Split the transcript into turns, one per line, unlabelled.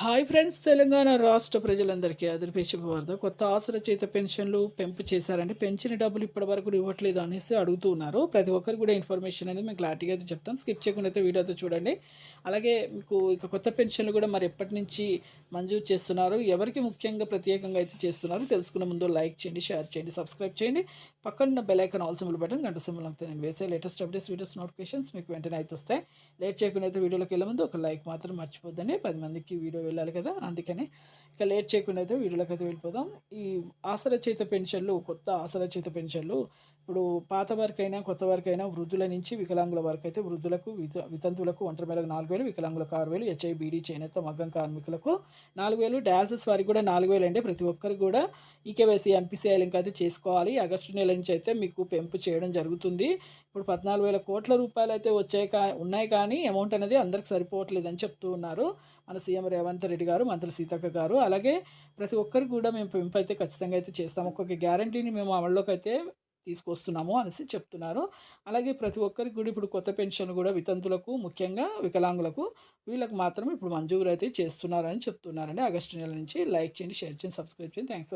Hi friends Telangana రాష్ట్ర ప్రజలందరికీ అదిరిపే శుభవార్త. కొత్త ఆసర పెన్షన్లు పెంపు చేశారండి పెంచిన డబ్బులు ఇప్పటి వరకు కూడా ఇవ్వట్లేదు అనేసి అడుగుతూ ఉన్నారు. ప్రతి ఒక్కరు కూడా ఇన్ఫర్మేషన్ అనేది మేము క్లారిటీగా అయితే చెప్తాం. స్కిప్ చేయకుండా అయితే వీడియోతో చూడండి. అలాగే మీకు ఇక కొత్త పెన్షన్లు కూడా మరి ఎప్పటి నుంచి మంజూరు చేస్తున్నారు ఎవరికి ముఖ్యంగా ప్రత్యేకంగా అయితే చేస్తున్నారు తెలుసుకునే ముందు లైక్ చేయండి షేర్ చేయండి సబ్స్క్రైబ్ చేయండి. పక్కన bell icon all symbol button గంట సింబుల్ అంతా నేను వేసే లేటెస్ట్ అప్డేట్స్ వీడియోస్ నోటిఫికేషన్స్ మీకు వెంటనే అయితే వస్తాయి. లేట్ చేయకుండా అయితే వీడియోలోకి వెళ్ళే ముందు ఒక లైక్ మాత్రం మర్చిపోద్దండి. పది మందికి వీడియో వెళ్ళాలి కదా అందుకని ఇక లేట్ చేయకుండా అయితే వీడియోలోకి అయితే వెళ్ళిపోదాం. ఈ ఆసర చేత పెన్షన్లు కొత్త ఆసర చేత పెన్షన్లు ఇప్పుడు పాత వరకైనా కొత్త వరకైనా వృద్ధుల నుంచి వికలాంగుల వరకు అయితే వృద్ధులకు విత వితంతువులకు ఒంటరి మేరకు నాలుగు వేలు వికలాంగులకు ఆరు వేలు హెచ్ఐ బీడీ చేనేత మగ్గం కార్మికులకు నాలుగు వేలు డాన్సెస్ వారికి కూడా నాలుగు వేలు అండి ప్రతి ఒక్కరికి కూడా ఈకేవైసీ ఎంపీసీఐ లింక్ అయితే చేసుకోవాలి. ఆగస్టు నెల నుంచి అయితే మీకు పెంపు చేయడం జరుగుతుంది. ఇప్పుడు పద్నాలుగు వేల కోట్ల రూపాయలు అయితే వచ్చాయి కా ఉన్నాయి కానీ అమౌంట్ అనేది అందరికి సరిపోవట్లేదని చెప్తూ ఉన్నారు మన సీఎం రేవంత్ రెడ్డి గారు మంత్రి సీతక్క గారు అలాగే ప్రతి ఒక్కరికి కూడా మేము పెంపు అయితే ఖచ్చితంగా అయితే చేస్తాము. ఒక్కొక్క గ్యారంటీని మేము అమల్లోకి అయితే తీసుకొస్తున్నాము అనేసి చెప్తున్నారు. అలాగే ప్రతి ఒక్కరికి కూడా ఇప్పుడు కొత్త పెన్షన్ కూడా వితంతులకు ముఖ్యంగా వికలాంగులకు వీళ్ళకి మాత్రం ఇప్పుడు మంజూరు అయితే చేస్తున్నారని చెప్తున్నారండి. ఆగస్టు నెల నుంచి లైక్ చేయండి షేర్ చేయండి సబ్స్క్రైబ్ చేయండి. థ్యాంక్స్.